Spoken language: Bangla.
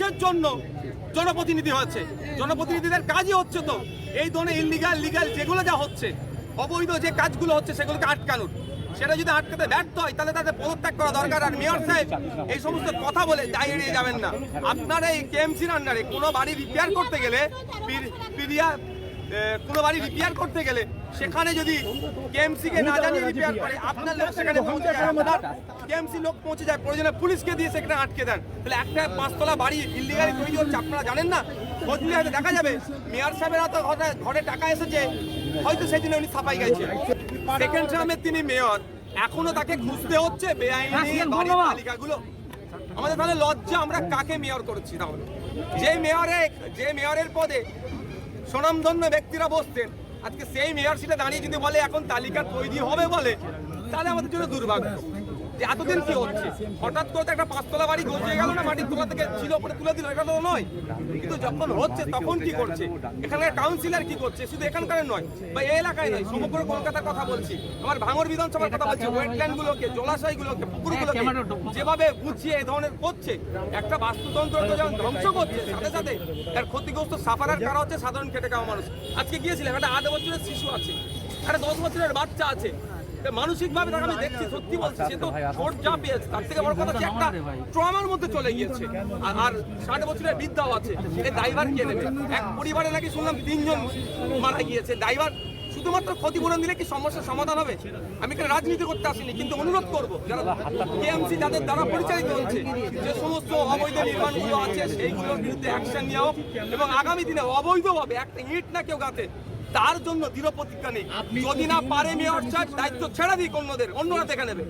কিসের জন্য জনপ্রতিনিধি হচ্ছে জনপ্রতিনিধিদের কাজই হচ্ছে তো। এই ধরনের ইলিগাল লিগাল যেগুলো যা হচ্ছে, অবৈধ যে কাজগুলো হচ্ছে সেগুলোকে আটকানোর। সেটা যদি আটকাতে ব্যর্থ হয়, তাহলে তাদের পদত্যাগ করা দরকার। আর মেয়র সাহেব এই সমস্ত কথা বলে দায় এড়িয়ে যাবেন না। আপনারা এই কেএমসির আন্ডারে কোনো বাড়ি রিপেয়ার করতে গেলে পিরিয়া কোনো বাড়ি রিপেয়ার করতে গেলে সেখানে যদি কেএমসি কে না জানিয়ে রিপেয়ার করে আপনার লোক সেখানে পৌঁছে যায় আপনার কেএমসি লোক পৌঁছে যায় প্রয়োজনে পুলিশকে দিয়ে সেখানে আটকে দেন। তাহলে একটা পাঁচতলা বাড়ি ইলিগালি তৈরি হচ্ছে আপনারা জানেন না? খোঁজ হয়তো দেখা যাবে মেয়র সাহেবের হাতে ঘরে- টাকা এসেছে হয়তো সেই জন্য উনি সাফাই গাইছে সেকেন্ড টার্মে তিনি মেয়র এখনও তাকে খুঁজতে হচ্ছে বেআইনি বাড়ির তালিকাগুলো আমাদের তাহলে লজ্জা আমরা কাকে মেয়র করেছি তাহলে? যে মেয়রে যে মেয়রের পদে স্বনামধন্য ব্যক্তিরা বসতেন আজকে সেই মেয়র সিটে দাঁড়িয়ে যদি বলে, এখন তালিকা তৈরি হবে বলে, তাহলে আমাদের জন্য দুর্ভাগ্য। যে এতদিন কি হচ্ছে? হঠাৎ করে একটা পাঁচতলা বাড়ি গজিয়ে গেল না? মাটির তোলা থেকে ছিল উপরে তুলে দিল, এটা তো নয়। কিন্তু যখন হচ্ছে, তখন কি করছে? এখানকার কাউন্সিলর কি করছে? শুধু এখানকার নয়, বা এই এলাকায় নয়, সমগ্র কলকাতার কথা বলছি। আমার ভাঙর বিধানসভার কথা বলছি ওয়েটল্যান্ড গুলোকে জলাশয়গুলোকে, পুকুরগুলোকে যেভাবে গুছিয়ে এই ধরনের করছে, একটা বাস্তুতন্ত্র তো যেমন ধ্বংস করছে, সাথে সাথে তার ক্ষতিগ্রস্ত সাফারার কারা হচ্ছে? সাধারণ খেটে খাওয়া মানুষ। আজকে গিয়েছিলাম, একটা আট বছরের শিশু আছে, একটা দশ বছরের বাচ্চা আছে। মানসিক ভাবে তাকে আমি দেখছি সত্যি বলছি সে তো যা পেয়েছে তার থেকে বড় কথা একটা ট্রমার মধ্যে চলে গিয়েছে। আর- আর ষাট বছরের বৃদ্ধাও আছে এই ড্রাইভার কে নেবে এক পরিবারে নাকি শুনলাম তিনজন মারা গিয়েছে ড্রাইভার শুধুমাত্র ক্ষতিপূরণ দিলে কি সমস্যার সমাধান হবে? আমি এখানে রাজনীতি করতে আসিনি কিন্তু অনুরোধ করব যারা কেএমসি যাদের দ্বারা পরিচালিত হচ্ছে যে সমস্ত অবৈধ নির্মাণগুলো আছে সেইগুলোর বিরুদ্ধে অ্যাকশন নেওয়া হোক এবং আগামী দিনে অবৈধভাবে একটা ইট না কেউ গাতে তার জন্য দৃঢ় প্রতিজ্ঞা নেই। যদি না পারে মেয়র সাহেব দায়িত্ব ছেড়ে দিক অন্যদের অন্যরা দেখে নেবে।